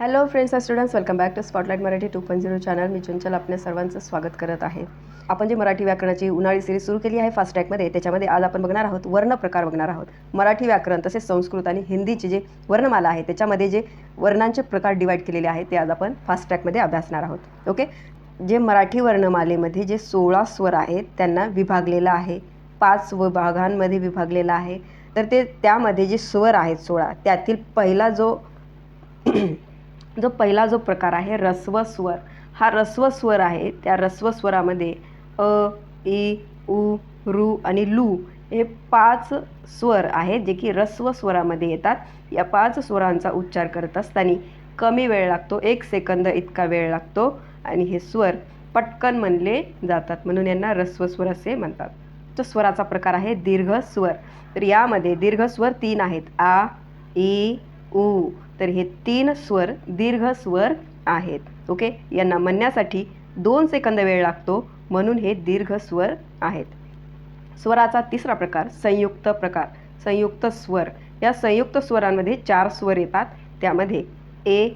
Hello friends and students welcome back to spotlight Marathi two point zero channel मी चंचल आपल्या सर्वांचं स्वागत करत आहे. आपण जी मराठी व्याकरणाची उन्हाळी सिरीज सुरू केली आहे फास्ट ट्रॅकमध्ये त्याच्यामध्ये आज आपण बघणार आहोत वर्ण प्रकार बघणार आहोत. मराठी व्याकरण तसेच संस्कृत आणि हिंदीचे जे वर्णमाला आहे त्याच्यामध्ये जे वर्णांचे प्रकार डिवाईड केलेले आहेत ते आज आपण फास्ट ट्रॅकमध्ये अभ्यासणार आहोत. ओके जे मराठी वर्णमालेमध्ये जे सोळा स्वर आहेत त्यांना विभागलेलं आहे. पाच विभागांमध्ये विभागलेलं आहे. तर ते त्यामध्ये जे स्वर आहेत सोळा त्यातील पहिला जो जो पहिला जो प्रकार आहे रस्व स्वर हा रस्व स्वर आहे त्या रस्व स्वरामध्ये अ इ उ ऋ आणि लू हे पाच स्वर आहेत जे की रस्व स्वरामध्ये येतात. या पाच स्वरांचा उच्चार करत असताना कमी वेळ लागतो एक सेकंद इतका वेळ लागतो आणि हे स्वर पटकन म्हणले जातात. म्हणून यांना रस्व स्वर असे म्हणतात. तो स्वराचा प्रकार आहे दीर्घ स्वर तर यामध्ये दीर्घ स्वर तीन आहेत. आ ई उ. तर हे तीन स्वर दीर्घ स्वर आहेत. ओके? यांना म्हणण्यासाठी दोन सेकंद वेळ लागतो म्हणून हे दीर्घ स्वर आहेत. स्वराचा तिसरा प्रकार संयुक्त प्रकार. संयुक्त स्वर. या संयुक्त स्वरांमध्ये चार स्वर येतात. त्यामध्ये ए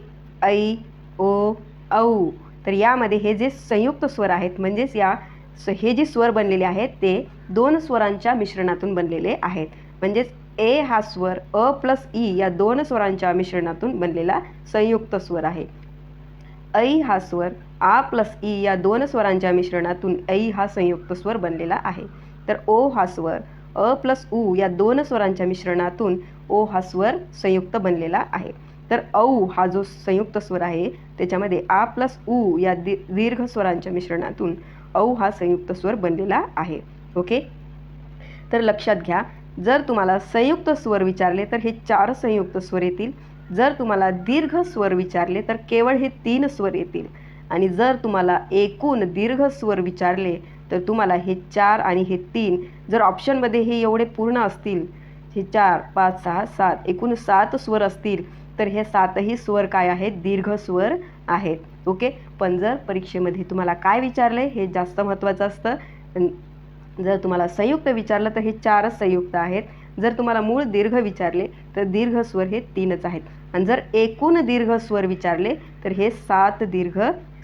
ऐ ओ औ. तर यामध्ये हे जे संयुक्त स्वर आहेत म्हणजेच या स हे जे स्वर बनलेले आहेत ते दोन स्वरांच्या मिश्रणातून बनलेले आहेत. म्हणजेच ए हा स्वर अ प्लस ई या दोन स्वरांच्या मिश्रणातून बनलेला संयुक्त स्वर आहे. ऐ हा स्वर आ प्लस ई या दोन स्वरांच्या मिश्रणातून ऐ हा संयुक्त स्वर बनलेला आहे. तर ओ हा स्वर अ प्लस उ या दोन स्वरांच्या मिश्रणातून ओ हा स्वर संयुक्त बनलेला आहे. तर औ हा जो संयुक्त स्वर आहे त्याच्यामध्ये आ प्लस उ या दि दीर्घ स्वरांच्या मिश्रणातून औ हा संयुक्त स्वर बनलेला आहे. ओके? तर लक्षात घ्या जर तुम्हाला संयुक्त स्वर विचारले तर हे चार संयुक्त स्वर येतील. जर तुम्हाला दीर्घ स्वर विचारले तर केवळ हे तीन स्वर येतील. आणि जर तुम्हाला एकूण दीर्घ स्वर विचारले तर तुम्हाला हे चार आणि हे तीन जर ऑप्शनमध्ये हे एवढे पूर्ण असतील हे चार पाच सहा सात एकूण सात स्वर असतील तर हे सातही स्वर काय आहेत? दीर्घ स्वर आहेत. ओके? पण जर परीक्षेमध्ये तुम्हाला काय विचारले? हे जास्त महत्त्वाचं असतं. जर तुम्हाला संयुक्त विचारलं तर हे चारच संयुक्त आहेत. जर तुम्हाला मूळ दीर्घ विचारले तर दीर्घ स्वर हे तीनच आहेत. आणि जर एकूण दीर्घ स्वर विचारले तर हे सात दीर्घ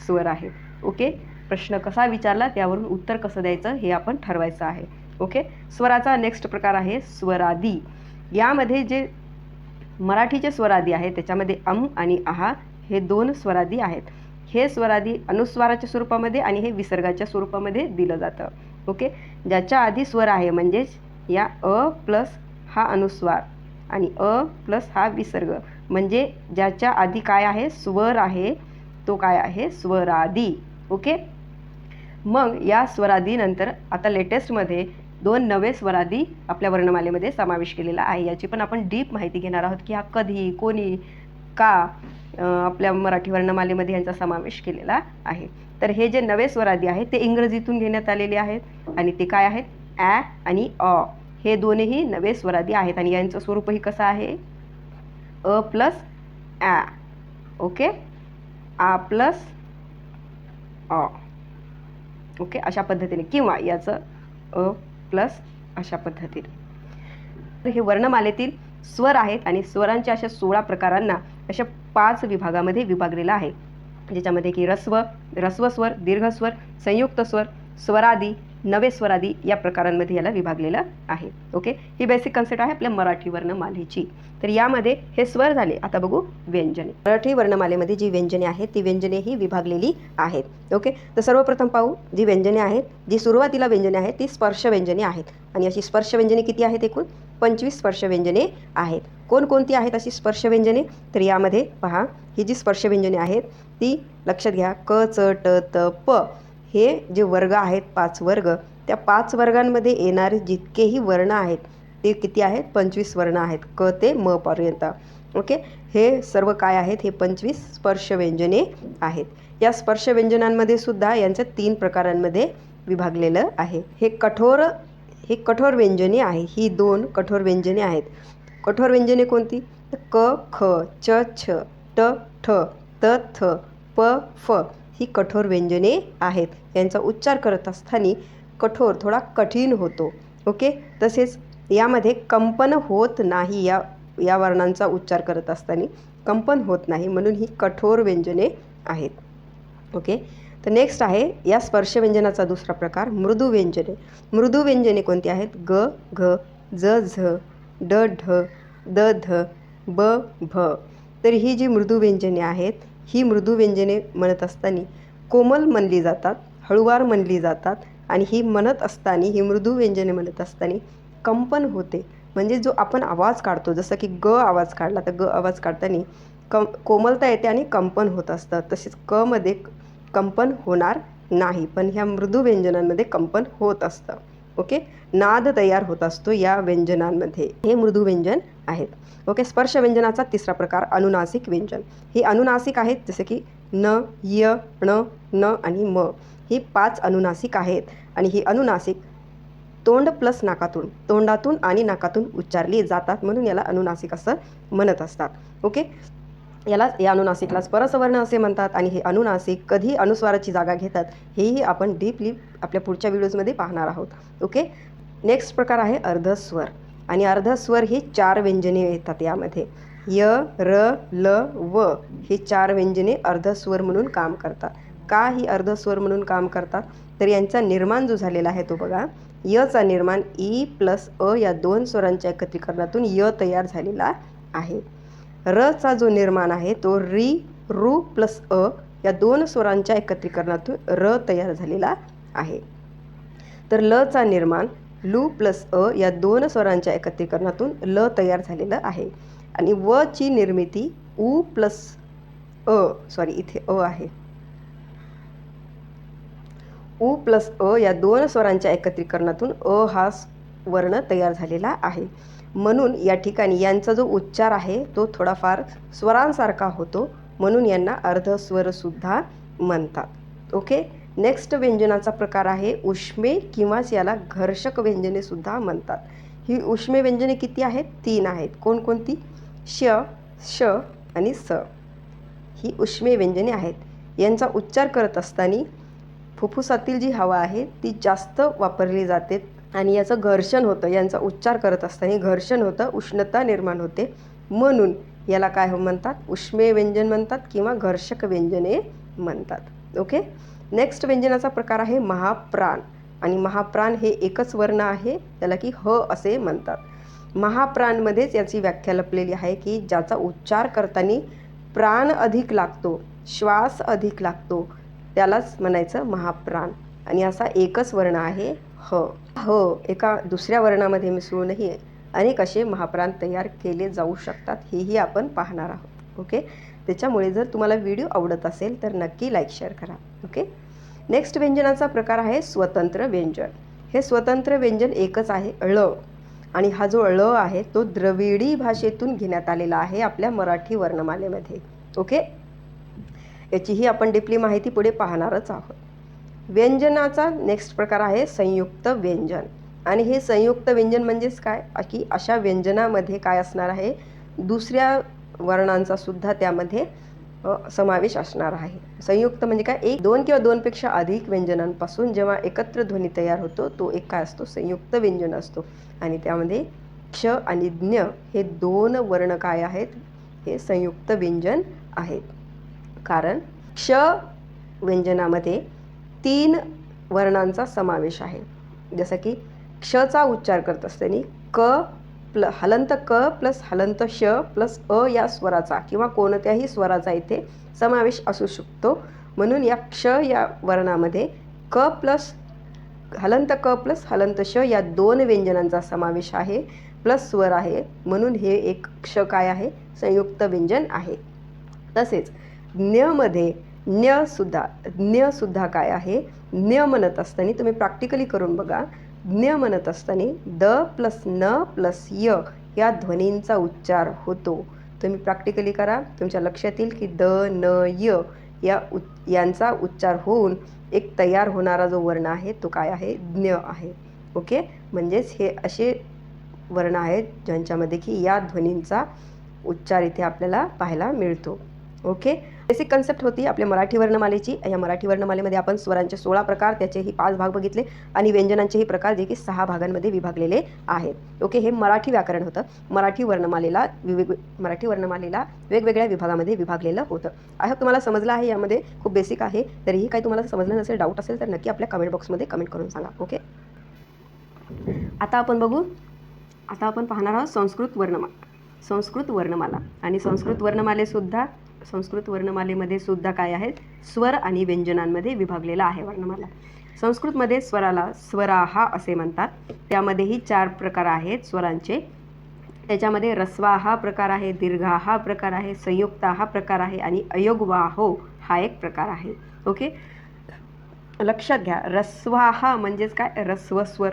स्वर आहेत. ओके? प्रश्न कसा विचारला त्यावरून उत्तर कसं द्यायचं हे आपण ठरवायचं आहे. ओके? स्वराचा नेक्स्ट प्रकार आहे स्वरादी. यामध्ये जे मराठीचे स्वरादी आहेत त्याच्यामध्ये अम आणि आहा हे दोन स्वरादी आहेत. हे स्वरादी अनुस्वाराच्या स्वरूपामध्ये आणि हे विसर्गाच्या स्वरूपामध्ये दिलं जातं. ओके? ज्याच्या आधी स्वर आहे म्हणजेच या अ प्लस हा अनुस्वार आणि अ प्लस हा विसर्ग. म्हणजे ज्याच्या आधी काय आहे? स्वर आहे. तो काय आहे? स्वरादी. ओके? मग या स्वरादीनंतर आता लेटेस्टमध्ये दोन नवे स्वरादी आपल्या वर्णमालेमध्ये समावेश केलेला आहे. याची पण आपण डीप माहिती घेणार आहोत की हा कधी कोणी का आपल्या मराठी वर्णमालेमध्ये यांचा समावेश केलेला आहे. तर हे जे नवे स्वरादी आहेत ते इंग्रजीतून घेण्यात आलेले आहेत. आणि ते काय आहेत? ॲ आणि अ. हे दोन्हीही नवे स्वरादी आहेत. आणि यांचं स्वरूपही कसं आहे? अ प्लस ॲ ओके? आ प्लस अ. ओके? अशा पद्धतीने. किंवा याचं अ प्लस अशा पद्धतीने. तर हे वर्णमालेतील स्वर आहेत. आणि स्वरांच्या अशा सोळा प्रकारांना अशा पाच विभागामध्ये विभागलेलं आहे. ज्याच्यामध्ये की रस्व रस्वस्वर दीर्घस्वर संयुक्त स्वर स्वरादी नवे स्वरादी या प्रकारांमध्ये याला विभागलेलं आहे. ओके ही बेसिक कन्सेप्ट आहे आपल्या मराठी वर्णमालेची. तर यामध्ये हे स्वर झाले. आता बघू व्यंजने. मराठी वर्णमालेमध्ये जी व्यंजने आहेत ती व्यंजने ही विभागलेली आहेत. ओके तर सर्वप्रथम पाहू जी व्यंजने आहेत जी सुरुवातीला व्यंजने आहेत ती स्पर्श व्यंजने आहेत. आणि अशी स्पर्श व्यंजने किती आहेत एकूण? पंचवीस स्पर्श व्यंजने आहेत. कोणकोणती आहेत अशी स्पर्श व्यंजने? तर यामध्ये पहा ही जी स्पर्श व्यंजने आहेत ती लक्षात घ्या क च ट त प हे जे वर्ग आहेत पाच वर्ग त्या पाच वर्गांमध्ये येणारे जितकेही वर्ण आहेत ते किती आहेत? पंचवीस वर्ण आहेत. क ते म पर्यंत. ओके? हे सर्व काय आहेत? हे पंचवीस स्पर्श व्यंजने आहेत. या स्पर्श व्यंजनांमध्ये सुद्धा यांच्या तीन प्रकारांमध्ये विभागलेलं आहे. हे कठोर हे कठोर व्यंजने आहे. ही दोन कठोर व्यंजने आहेत. कठोर व्यंजने कोणती? क ख च छ ट ठ त थ. प फ ही कठोर व्यंजने आहेत. यांचा उच्चार करत असताना कठोर थोडा कठीण होतो. ओके? तसेच यामध्ये कंपन होत नाही या या वर्णांचा उच्चार करत असताना कंपन होत नाही म्हणून ही कठोर व्यंजने आहेत. ओके? तर नेक्स्ट आहे या स्पर्श व्यंजनाचा दुसरा प्रकार मृदू व्यंजने. मृदू व्यंजने कोणती आहेत? ग घ ज झ ड ढ द ध ब भ. तर ही जी मृदू व्यंजने आहेत ही मृदू व्यंजने म्हणत असताना कोमल म्हणली जातात हळुवार म्हणली जातात आणि ही म्हणत असताना ही मृदू व्यंजने म्हणत असताना कंपन होते. म्हणजे जो आपण आवाज काढतो जसं की ग आवाज काढला तर ग आवाज काढताना कम कोमलता येते आणि कंपन होत असतं. तसेच कमध्ये कंपन होणार नाही पण ह्या मृदू व्यंजनांमध्ये कंपन होत असतं. ओके? नाद तयार होत असतो या व्यंजनांमध्ये. हे मृदू व्यंजन आहेत. ओके स्पर्श व्यंजनाचा तिसरा प्रकार अनुनासिक व्यंजन. हे अनुनासिक आहेत जसे की न य ण न आणि म. ही पाच अनुनासिक आहेत आणि ही अनुनासिक तोंड प्लस नाकातून तोंडातून आणि नाकातून उच्चारली जातात म्हणून याला अनुनासिक असं म्हणत असतात. ओके? याला या अनुनासिकलाच परसवर्ण असे म्हणतात आणि हे अनुनासिक कधी अनुस्वाराची जागा घेतात हेही आपण डीपली आपल्या पुढच्या व्हिडिओजमध्ये पाहणार आहोत. ओके? नेक्स्ट प्रकार आहे अर्धस्वर. आणि अर्धस्वर ही चार व्यंजने येतात यामध्ये. य र ल व ही चार व्यंजने अर्धस्वर म्हणून काम करतात. का ही अर्धस्वर म्हणून काम करतात? तर यांचा निर्माण जो झालेला आहे तो बघा. यचा निर्माण ई प्लस अ या दोन स्वरांच्या एकत्रीकरणातून य तयार झालेला आहे. रचा जो निर्माण आहे तो री रू प्लस अ या दोन स्वरांच्या एकत्रीकरणातून र तयार झालेला आहे. तर लचा निर्माण लू प्लस अ या दोन स्वरांच्या एकत्रीकरणातून ल तयार झालेलं आहे. आणि व ची निर्मिती उ प्लस अ सॉरी इथे अ आहे. उ प्लस अ या दोन स्वरांच्या एकत्रीकरणातून अ हा वर्ण तयार झालेला आहे. म्हणून या ठिकाणी यांचा जो उच्चार आहे तो थोडाफार स्वरांसारखा होतो. म्हणून यांना अर्धस्वरसुद्धा म्हणतात. ओके? नेक्स्ट व्यंजनाचा प्रकार आहे उष्मे किंवाच याला घर्षक व्यंजने सुद्धा म्हणतात. ही उष्मे व्यंजने किती आहेत? तीन आहेत. कोणकोणती? श श आणि स. ही उष्मे व्यंजने आहेत. यांचा उच्चार करत असताना फुफ्फुसातील जी हवा आहे ती जास्त वापरली जाते आणि याचं घर्षण होतं. यांचा उच्चार करत असताना घर्षण होतं उष्णता निर्माण होते. म्हणून याला काय हो म्हणतात? उष्मे व्यंजन म्हणतात किंवा घर्षक व्यंजने म्हणतात. ओके? नेक्स्ट व्यंजनाचा प्रकार आहे महाप्राण. आणि महाप्राण हे एकच वर्ण आहे त्याला की ह असे म्हणतात. महाप्राणमध्येच याची व्याख्या लपलेली आहे की ज्याचा उच्चार करताना प्राण अधिक लागतो श्वास अधिक लागतो त्यालाच म्हणायचं महाप्राण. आणि असा एकच वर्ण आहे ह. ह एका दुसऱ्या वर्णामध्ये मिसळूनही अनेक असे महाप्राण तयार केले जाऊ शकतात हेही आपण पाहणार आहोत. ओके? त्याच्यामुळे जर तुम्हाला व्हिडिओ आवडत असेल तर नक्की लाईक शेअर करा. ओके नेक्स्ट व्यंजनाचा प्रकार आहे स्वतंत्र व्यंजन. हे स्वतंत्र व्यंजन एकच आहे ळ आणि हा जो ळ आहे तो द्रविडी भाषेतून घेण्यात आलेला आहे आपल्या मराठी वर्णमालेमध्ये. ओके याचीही आपण डिपली माहिती पुढे पाहणारच आहोत. व्यंजनाचा नेक्स्ट प्रकार आहे संयुक्त व्यंजन. आणि हे संयुक्त व्यंजन म्हणजेच काय? की अशा व्यंजनामध्ये काय असणार आहे? दुसऱ्या वर्णांचा सुद्धा त्यामध्ये समावेश असणार आहे. संयुक्त म्हणजे काय? एक दोन किंवा दोनपेक्षा अधिक व्यंजनांपासून जेव्हा एकत्र ध्वनी तयार होतो तो एक काय असतो? संयुक्त व्यंजन असतो. आणि त्यामध्ये क्ष आणि ज्ञ हे दोन वर्ण काय आहेत? हे संयुक्त व्यंजन आहेत. कारण क्ष व्यंजनामध्ये तीन वर्णांचा समावेश आहे. जसं की क्षचा उच्चार करत असताना क प्ल हलंत क प्लस हलंत श प्लस अ या स्वराचा किंवा कोणत्याही स्वराचा इथे समावेश असू शकतो. म्हणून या क्ष या वर्णामध्ये क प्लस हलंत क प्लस हलंत श या दोन व्यंजनांचा समावेश आहे. प्लस स्वर आहे. म्हणून हे एक क्ष काय आहे? संयुक्त व्यंजन आहे. तसेच ज्ञमध्ये ज्ञसुद्धा ज्ञसुद्धा काय आहे? ज्ञ म्हणत असताना तुम्ही प्रॅक्टिकली करून बघा. ज्ञ म्हणत असताना द प्लस न प्लस य या ध्वनींचा उच्चार होतो. तुम्ही प्रॅक्टिकली करा. तुमच्या लक्षात येईल की द न य या उ यांचा उच्चार होऊन एक तयार होणारा जो वर्ण आहे तो काय आहे? ज्ञ आहे. ओके? म्हणजेच हे असे वर्ण आहेत ज्यांच्यामध्ये की या ध्वनींचा उच्चार इथे आपल्याला पाहायला मिळतो. ओके? बेसिक कन्सेप्ट होती आपल्या मराठी वर्णमालेची. या मराठी वर्णमालेमध्ये आपण स्वरांचे सोळा प्रकार त्याचेही पाच भाग बघितले आणि व्यंजनांचेही प्रकार जे की सहा भागांमध्ये विभागलेले आहेत. ओके हे मराठी व्याकरण होतं. मराठी वर्णमालेला विवेग मराठी वर्णमालेला वेगवेगळ्या विभागामध्ये विभागलेलं होतं. आय होप तुम्हाला समजलं आहे यामध्ये. खूप बेसिक आहे. तरीही काही तुम्हाला समजलं नसेल डाऊट असेल तर नक्की आपल्या कमेंट बॉक्समध्ये कमेंट करून सांगा. ओके? आता आपण बघू. आता आपण पाहणार आहोत संस्कृत वर्णमाला संस्कृत वर्णमाला. आणि संस्कृत वर्णमालेसुद्धा संस्कृत वर्णमालेमध्ये सुद्धा काय आहेत? स्वर आणि व्यंजनांमध्ये विभागलेला आहे वर्णमाला. संस्कृतमध्ये स्वराला स्वराहा असे म्हणतात. त्यामध्येही चार प्रकार आहेत स्वरांचे. त्याच्यामध्ये रस्वा हा प्रकार आहे दीर्घा हा प्रकार आहे संयुक्ता हा प्रकार आहे आणि अयोगवाहो हा एक प्रकार आहे. ओके? लक्षात घ्या रस्वा हा म्हणजेच काय? रस्वस्वर.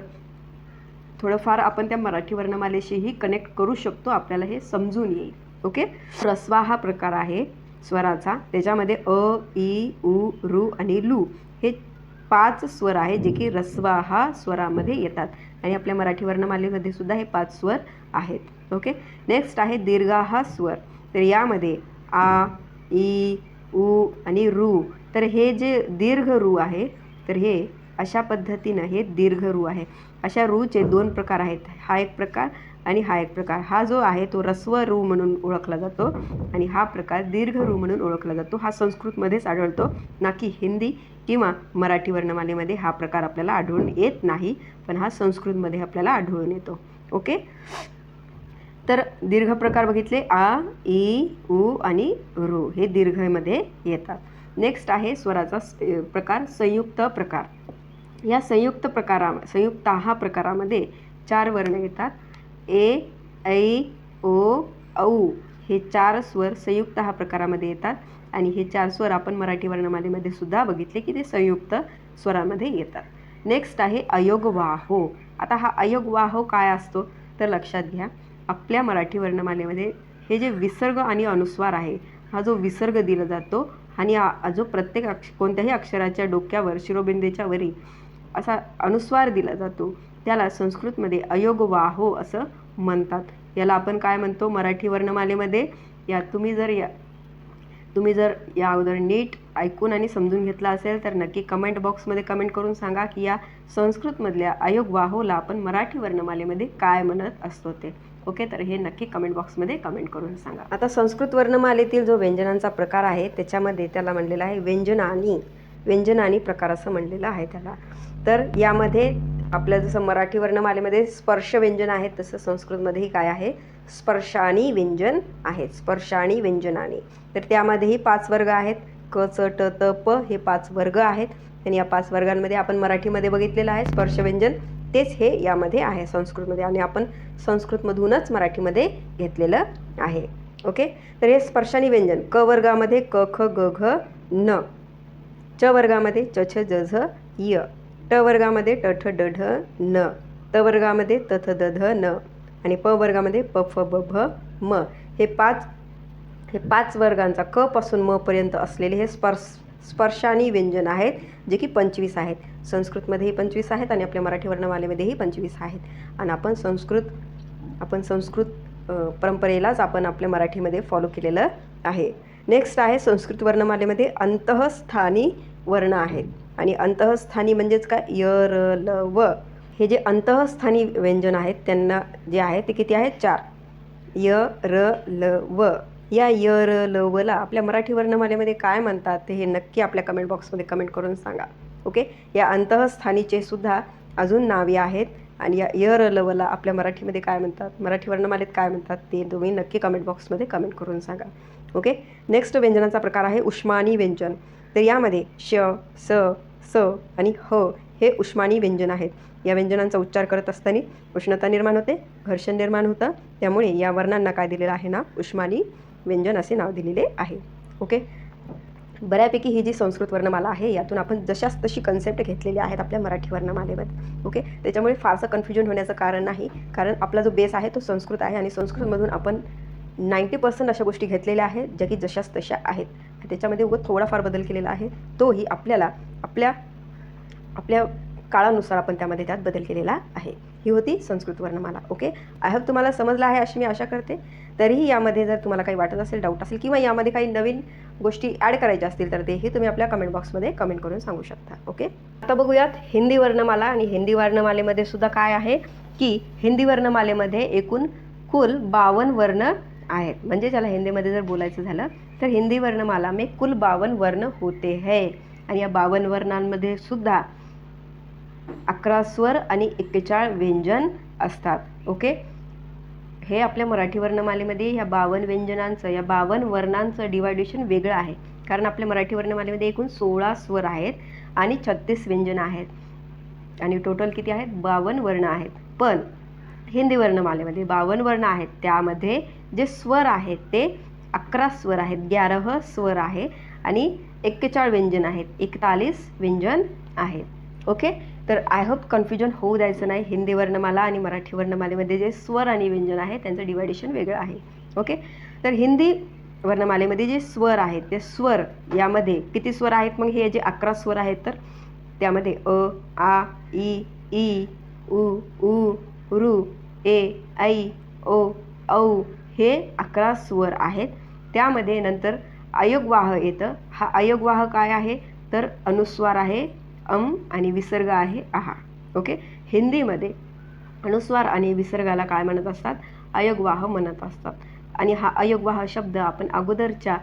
थोडंफार आपण त्या मराठी वर्णमालेशीही कनेक्ट करू शकतो. आपल्याला हे समजून येईल. ओके? रस्वा हा प्रकार आहे स्वराचा. त्याच्यामध्ये अ ई उ ऋ आणि लू हे पाच स्वर आहे जे की रस्वा हा स्वरामध्ये येतात. आणि आपल्या मराठी वर्णमालेमध्ये सुद्धा हे पाच स्वर आहेत. ओके? नेक्स्ट आहे दीर्घा हा स्वर. तर यामध्ये आ ई उ आणि रू. तर हे जे दीर्घ रू आहे तर हे अशा पद्धतीनं हे दीर्घ रू आहे. अशा रूचे दोन प्रकार आहेत. हा एक प्रकार आणि हा एक प्रकार. हा जो आहे तो रस्व रू म्हणून ओळखला जातो आणि हा प्रकार दीर्घ रू म्हणून ओळखला जातो. हा संस्कृतमध्येच आढळतो. ना की हिंदी किंवा मराठी वर्णमालेमध्ये हा प्रकार आपल्याला आढळून येत नाही पण हा संस्कृतमध्ये आपल्याला आढळून येतो. ओके? तर दीर्घ प्रकार बघितले. आ ई ऊ आणि रू हे दीर्घमध्ये येतात. नेक्स्ट आहे स्वराचा प्रकार संयुक्त प्रकार. या संयुक्त प्रकारा संयुक्त हा प्रकारामध्ये चार वर्ण येतात. ए ऐ ओ औ हे चार स्वर संयुक्त हा प्रकारामध्ये येतात. आणि हे चार स्वर आपण मराठी वर्णमालेमध्ये सुद्धा बघितले की ते संयुक्त स्वरामध्ये येतात. नेक्स्ट आहे अयोगवाहो. आता हा अयोगवाहो काय असतो? तर लक्षात घ्या. आपल्या मराठी वर्णमालेमध्ये हे जे विसर्ग आणि अनुस्वार आहे हा जो विसर्ग दिला जातो आणि जो प्रत्येक अक्ष कोणत्याही अक्षराच्या डोक्यावर शिरोबिंदेच्या वरी असा अनुस्वार दिला जातो त्याला संस्कृतमध्ये अयोगवाहो असं म्हणतात. याला आपण काय म्हणतो? मराठी वर्णमालेमध्ये? या तुम्ही जर या तुम्ही जर या अगोदर नीट ऐकून आणि समजून घेतला असेल तर नक्की कमेंट बॉक्समध्ये कमेंट करून सांगा की या संस्कृतमधल्या अयोगवाहोला आपण मराठी वर्णमालेमध्ये काय म्हणत असतो ते. ओके? तर हे नक्की कमेंट बॉक्समध्ये कमेंट करून सांगा. आता संस्कृत वर्णमालेतील जो व्यंजनांचा प्रकार आहे त्याच्यामध्ये त्याला म्हणलेलं आहे व्यंजनानी व्यंजनानी प्रकार असं म्हणलेलं आहे त्याला. तर यामध्ये आपलं जसं मराठी वर्णमालेमध्ये स्पर्श व्यंजन आहेत तसं संस्कृतमध्येही काय आहे? स्पर्शानी व्यंजन आहेत स्पर्शानी व्यंजनाने. तर त्यामध्येही पाच वर्ग आहेत. क च ट त प हे पाच वर्ग आहेत. आणि या पाच वर्गांमध्ये आपण मराठीमध्ये बघितलेलं आहे स्पर्श व्यंजन तेच हे यामध्ये आहे संस्कृतमध्ये. आणि आपण संस्कृतमधूनच मराठीमध्ये घेतलेलं आहे. ओके? तर हे स्पर्शानी व्यंजन. क वर्गामध्ये क ख ग घ न. च वर्गामध्ये च छ ज झ य. ट वर्गामध्ये ट ठ ड ढ न. त वर्गामध्ये तथ दध द ध न. आणि प वर्गामध्ये प फ ब भ म. हे पाच हे पाच वर्गांचा क पासून म पर्यंत असलेले हे स्पर्श स्पर्शानी व्यंजन आहेत जे की पंचवीस आहेत. संस्कृतमध्येही पंचवीस आहेत आणि आपल्या मराठी वर्णमालेमध्येही पंचवीस आहेत. आणि आपण संस्कृत आपण संस्कृत परंपरेलाच आपण आपल्या मराठीमध्ये फॉलो केलेलं आहे. नेक्स्ट आहे संस्कृत वर्णमालेमध्ये अंतःस्थानी वर्ण आहेत. आणि अंतःस्थानी म्हणजेच काय? य र ल व. हे जे अंतःस्थानी व्यंजन आहेत त्यांना जे आहे ते किती आहेत? चार. य र ल व. या य र ल वला आपल्या मराठी वर्णमालेमध्ये काय म्हणतात ते हे नक्की आपल्या कमेंट बॉक्समध्ये कमेंट करून सांगा. ओके या अंतःस्थानीचे सुद्धा अजून नावे आहेत आणि या य र ल वला आपल्या मराठीमध्ये काय म्हणतात? मराठी वर्णमालेत काय म्हणतात ते तुम्ही नक्की कमेंट बॉक्समध्ये कमेंट करून सांगा. ओके नेक्स्ट व्यंजनाचा प्रकार आहे उष्मानी व्यंजन. तर यामध्ये श स स आणि ह हे उष्मानी व्यंजन आहेत. या व्यंजनांचा उच्चार करत असताना उष्णता निर्माण होते घर्षण निर्माण होतं. त्यामुळे या वर्णांना काय दिलेलं आहे ना? उष्मानी व्यंजन असे नाव दिलेले आहे. ओके बऱ्यापैकी ही जी संस्कृत वर्णमाला आहे यातून आपण जशाच तशी कन्सेप्ट घेतलेली आहेत आपल्या मराठी वर्णमालेमध्ये ओके त्याच्यामुळे फारसं कन्फ्युजन होण्याचं कारण नाही. कारण आपला जो बेस आहे तो संस्कृत आहे आणि संस्कृतमधून आपण नाईंटी पर्सेंट अशा गोष्टी घेतलेल्या आहेत ज्या की जशाच तशा आहेत. त्याच्यामध्ये उगं थोडाफार बदल केलेला आहे. तोही आपल्याला आपल्या आपल्या काळानुसार आपण त्यामध्ये त्यात बदल केलेला आहे. ही होती संस्कृत वर्णमाला ओके? आय होप तुम्हाला समजलं आहे अशी मी आशा करते. तरीही यामध्ये जर तुम्हाला काही वाटत असेल डाऊट असेल किंवा यामध्ये काही नवीन गोष्टी ॲड करायच्या असतील तर तेही तुम्ही आपल्या कमेंट बॉक्समध्ये कमेंट करून सांगू शकता ओके? आता बघूयात हिंदी वर्णमाला आणि हिंदी वर्णमालेमध्ये सुद्धा काय आहे की हिंदी वर्णमालेमध्ये एकूण कुल बावन्न वर्ण आहेत. म्हणजे ज्याला हिंदीमध्ये जर बोलायचं झालं तर हिंदी वर्णमाला में कुल बावन वर्ण होते है. आणि या बावन वर्णांमध्ये सुद्धा अकरा स्वर आणि एक्केचाळ व्यंजन असतात. ओके? हे आपल्या मराठी वर्णमालेमध्ये ह्या बावन्न व्यंजनांचं या बावन्न वर्णांचं डिवायडेशन वेगळं आहे. कारण आपल्या मराठी वर्णमालेमध्ये एकूण सोळा स्वर आहेत आणि छत्तीस व्यंजन आहेत. आणि टोटल किती आहेत? बावन्न वर्ण आहेत. पण हिंदी वर्णमालेमध्ये बावन्न वर्ण आहेत. त्यामध्ये जे स्वर आहेत ते अकरा स्वर आहेत. ग्यारह स्वर आहे आणि एक्केचाळ व्यंजन आहेत. एकतालीस व्यंजन आहेत. ओके? तर आय होप कन्फ्युजन होऊ द्यायचं नाही. हिंदी वर्णमाला आणि मराठी वर्णमालेमध्ये जे स्वर आणि व्यंजन आहे त्यांचं डिवायडेशन वेगळं आहे. ओके? तर हिंदी वर्णमालेमध्ये जे स्वर आहेत ते स्वर यामध्ये किती स्वर आहेत? मग हे जे अकरा स्वर आहेत तर त्यामध्ये अ आ ई ई उ उ ऋ ए ऐ ओ औ हे अकरा स्वर आहेत. त्यामध्ये नंतर अयोगवाह येतं. हा अयोगवाह काय आहे? तर अनुस्वार आहे अम आणि विसर्ग आहे आहा. ओके? हिंदीमध्ये अनुस्वार आणि विसर्गाला काय म्हणत असतात? अयोगवाह म्हणत असतात. आणि हा अयोगवाह शब्द आपण अगोदरच्या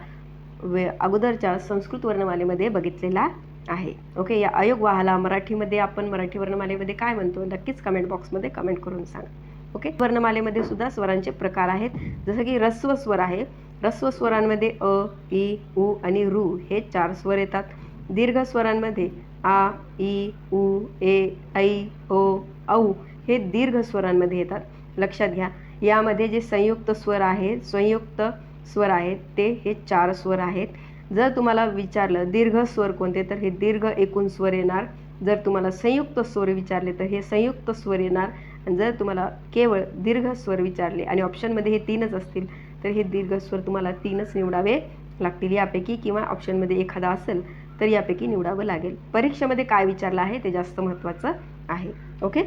वे अगोदरच्या संस्कृत वर्णमालेमध्ये बघितलेला आहे. ओके या अयोगवाहाला मराठीमध्ये आपण मराठी वर्णमालेमध्ये काय म्हणतो? नक्कीच कमेंट बॉक्समध्ये कमेंट करून सांगा. ओके वर्णमालेमध्ये सुद्धा स्वरांचे प्रकार आहेत. जसं की रस्व स्वर आहे. रस्व स्वरांमध्ये अ ई उ आणि रू हे चार स्वर येतात. दीर्घ स्वरांमध्ये आ ई उ ए ऐ ओ औ हे दीर्घ स्वरांमध्ये येतात. लक्षात घ्या. यामध्ये जे संयुक्त स्वर आहेत संयुक्त स्वर आहेत ते हे चार स्वर आहेत. जर तुम्हाला विचारलं दीर्घ स्वर कोणते? तर हे दीर्घ एकूण स्वर येणार. जर तुम्हाला संयुक्त स्वर विचारले तर हे संयुक्त स्वर येणार. आणि जर तुम्हाला केवळ दीर्घ स्वर विचारले आणि ऑप्शनमध्ये हे तीनच असतील तर हे दीर्घ स्वर तुम्हाला तीनच निवडावे लागतील. यापैकी किंवा ऑप्शनमध्ये एखादा असेल तर यापैकी निवडावं लागेल. परीक्षेमध्ये काय विचारलं आहे ते जास्त महत्त्वाचं आहे. ओके?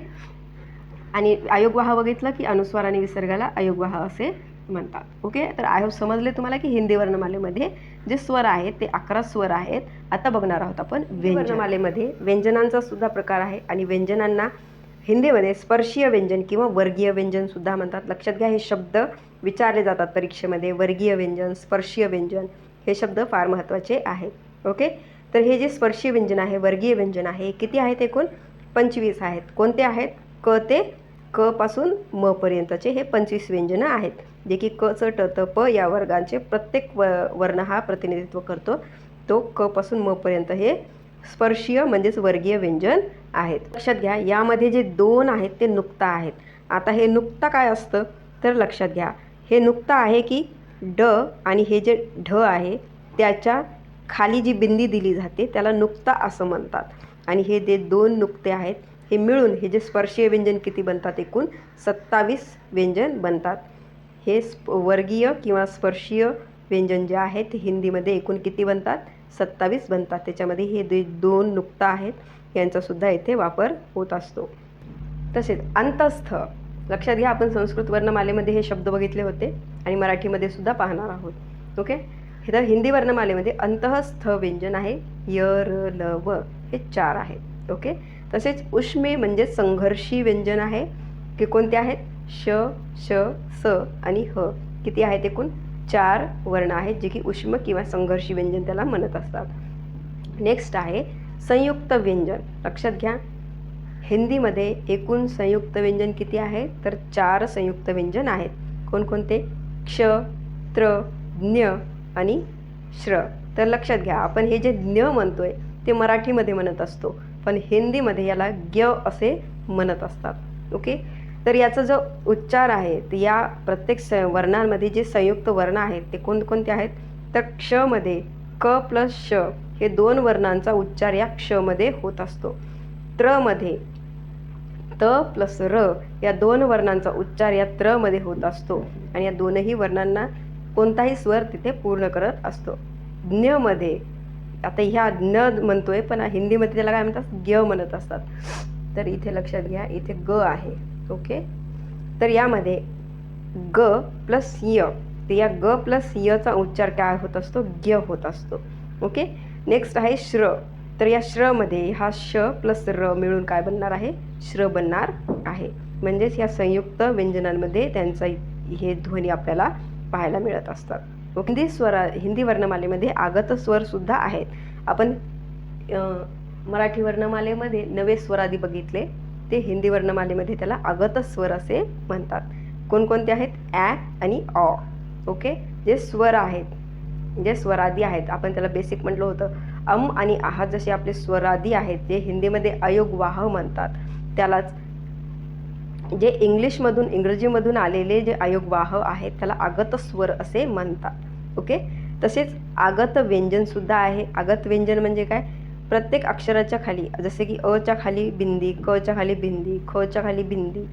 आणि आयोगवाह बघितलं की अनुस्वार आणि विसर्गाला आयोगवाह असे म्हणतात. ओके? तर आयोग समजले तुम्हाला की हिंदी वर्णमालेमध्ये जे स्वर आहेत ते अकरा स्वर आहेत. आता बघणार आहोत आपण वर्णमालेमध्ये व्यंजनांचा सुद्धा प्रकार आहे आणि व्यंजनांना हिंदीमध्ये स्पर्शीय व्यंजन किंवा वर्गीय व्यंजन सुद्धा म्हणतात. लक्षात घ्या हे शब्द विचारले जातात परीक्षेमध्ये. वर्गीय व्यंजन स्पर्शीय व्यंजन हे शब्द फार महत्त्वाचे आहेत. ओके? तर हे जे स्पर्शीय व्यंजन आहे वर्गीय व्यंजन आहे किती आहेत एकूण? पंचवीस आहेत. कोणते आहेत? क ते क पासून म पर्यंतचे हे पंचवीस व्यंजनं आहेत जे की क च ट त प या वर्गांचे प्रत्येक व वर्ण हा प्रतिनिधित्व करतो. तो क पासून म पर्यंत हे स्पर्शीय म्हणजेच वर्गीय व्यंजन आहेत. लक्षात घ्या यामध्ये जे दोन आहेत ते नुक्ता आहेत. आता हे नुक्ता काय असतं? तर लक्षात घ्या हे नुक्ता आहे की ड आणि हे जे ढ आहे त्याच्याखाली जी बिंदी दिली जाते त्याला नुक्ता असं म्हणतात. आणि हे जे दोन नुक्ते आहेत हे मिळून हे जे स्पर्शीय व्यंजन किती बनतात एकूण? सत्तावीस व्यंजन बनतात. हे स्प वर्गीय किंवा स्पर्शीय व्यंजन जे आहेत ते हिंदीमध्ये एकूण किती बनतात? सत्तावीस बनतात. त्याच्यामध्ये हे दोन नुक्ता आहेत. यांचासुद्धा इथे वापर होत असतो. तसेच अंतस्थ. लक्षात घ्या आपण संस्कृत वर्णमालेमध्ये हे शब्द बघितले होते आणि मराठीमध्ये सुद्धा पाहणार आहोत. ओके? हे तर हिंदी वर्णमालेमध्ये अंतःस्थ व्यंजन आहे. य र ल व हे चार आहेत. ओके? तसेच उष्मे म्हणजे संघर्षी व्यंजन आहे. की कोणते आहेत? श श स आणि ह. किती आहेत एकूण? चार वर्ण आहेत जे की उष्म किंवा संघर्षी व्यंजन त्याला म्हणत असतात. नेक्स्ट आहे संयुक्त व्यंजन. लक्षात घ्या. हिंदीमध्ये एकूण संयुक्त व्यंजन किती आहे? तर चार संयुक्त व्यंजन आहेत. कोणकोणते? क्ष त्र ज्ञ आणि श्र. तर लक्षात घ्या. आपण हे जे ज्ञ म्हणतो आहे ते मराठीमध्ये म्हणत असतो. पण हिंदीमध्ये याला ग्य असे म्हणत असतात. ओके? तर याचा जो उच्चार आहे तर या प्रत्येक स वर्णांमध्ये जे संयुक्त वर्ण आहेत ते कोणकोणते आहेत? तर क्षमध्ये क प्लस श हे दोन वर्णांचा उच्चार या क्षमध्ये होत असतो. त्रमध्ये त प्लस र या दोन वर्णांचा उच्चार या त्रमध्ये होत असतो आणि या दोनही वर्णांना कोणताही स्वर तिथे पूर्ण करत असतो. ज्ञमध्ये आता ह्या ज्ञ म्हणतोय पण हिंदीमध्ये त्याला काय म्हणतात? ग म्हणत असतात. तर इथे लक्षात घ्या इथे ग आहे. ओके? तर यामध्ये ग प्लस य तर या ग प्लस यचा उच्चार काय होत असतो? ग्य होत असतो. ओके? नेक्स्ट आहे श्र. तर या श्रमध्ये हा श प्लस र मिळून काय बनणार आहे? श्र बनणार आहे. म्हणजेच या संयुक्त व्यंजनांमध्ये त्यांचा हे ध्वनी आपल्याला पाहायला मिळत असतात. हिंदी स्वरा हिंदी वर्णमालेमध्ये आगत स्वरसुद्धा आहेत. आपण मराठी वर्णमालेमध्ये नवे स्वर आधी बघितले ते हिंदी वर्णमालेमध्ये त्याला आगत स्वर असे म्हणतात. कोणकोणते आहेत? ॲ आणि ऑ ओके? जे स्वर आहेत जे स्वरादी आहेत. आपण त्याला बेसिक म्हटलं होतं. अम आणि आहा जसे आपले स्वरादी आहेत जे हिंदीमध्ये अयोगवाह म्हणतात. त्यालाच जे इंग्लिशमधून इंग्रजीमधून आलेले जे अयोगवाह आहेत त्याला आगत स्वर असे म्हणतात. ओके? तसेच आगत व्यंजनसुद्धा आहे. आगत व्यंजन म्हणजे काय? प्रत्येक अक्षराच्या खाली जसे की अच्या खाली बिंदी कच्या खाली बिंदी खच्या खाली बिंदी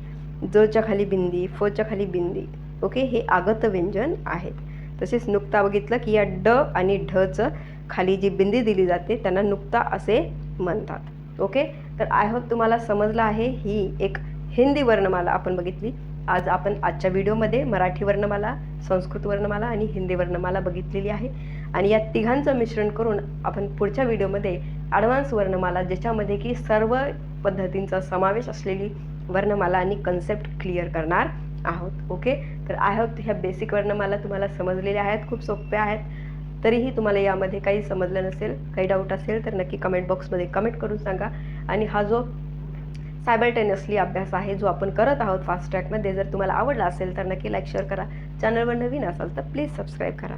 जच्या खाली बिंदी फच्या खाली बिंदी ओके? हे आगत व्यंजन आहेत. तसेच नुकता बघितलं की या ड आणि ढचं खाली जी बिंदी दिली जाते त्यांना नुकता असे म्हणतात. ओके? तर आय होप तुम्हाला समजलं आहे. ही एक हिंदी वर्णमाला आपण बघितली. आज आपण आजच्या व्हिडिओमध्ये मराठी वर्णमाला संस्कृत वर्णमाला आणि हिंदी वर्णमाला बघितलेली आहे. आणि या तिघांचं मिश्रण करून आपण पुढच्या व्हिडिओमध्ये ॲडव्हान्स वर्णमाला ज्याच्यामध्ये की सर्व पद्धतींचा समावेश असलेली वर्णमाला आणि कन्सेप्ट क्लिअर करणार आहोत. ओके तर आय होप ह्या बेसिक वर्णमाला तुम्हाला समजलेल्या आहेत खूप सोप्या आहेत. तरीही तुम्हाला यामध्ये काही समजलं नसेल काही डाऊट असेल तर नक्की कमेंट बॉक्समध्ये कमेंट करून सांगा. आणि हा जो सायबरटेनियसली अभ्यास आहे जो आपण करत आहोत फास्ट ट्रॅकमध्ये जर तुम्हाला आवडला असेल तर नक्की लाईक शेअर करा. चॅनलवर नवीन असाल तर प्लीज सबस्क्राईब करा.